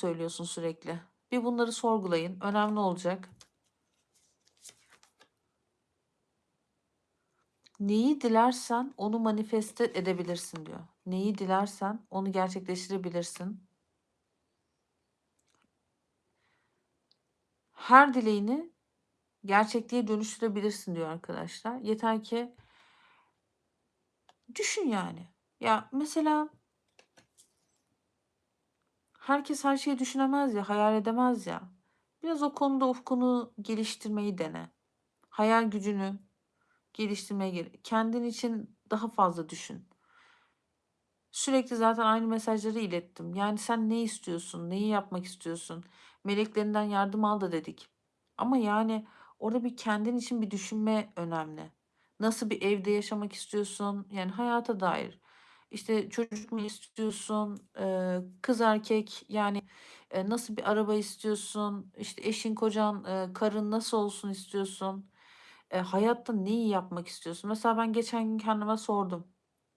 söylüyorsun sürekli? Bir bunları sorgulayın. Önemli olacak. Neyi dilersen onu manifeste edebilirsin diyor. Neyi dilersen onu gerçekleştirebilirsin. Her dileğini gerçekliğe dönüştürebilirsin diyor arkadaşlar. Yeter ki düşün yani. Ya mesela herkes her şeyi düşünemez ya, hayal edemez ya. Biraz o konuda ufkunu geliştirmeyi dene. Hayal gücünü geliştirmeye gerek. Kendin için daha fazla düşün. Sürekli zaten aynı mesajları ilettim. Yani sen ne istiyorsun? Neyi yapmak istiyorsun? Meleklerinden yardım al da dedik. Ama yani orada bir kendin için bir düşünme önemli. Nasıl bir evde yaşamak istiyorsun? Yani hayata dair. İşte çocuk mu istiyorsun? Kız erkek yani e, nasıl bir araba istiyorsun? İşte eşin, kocan, e, karın nasıl olsun istiyorsun? E, hayatta neyi yapmak istiyorsun? Mesela ben geçen gün kendime sordum.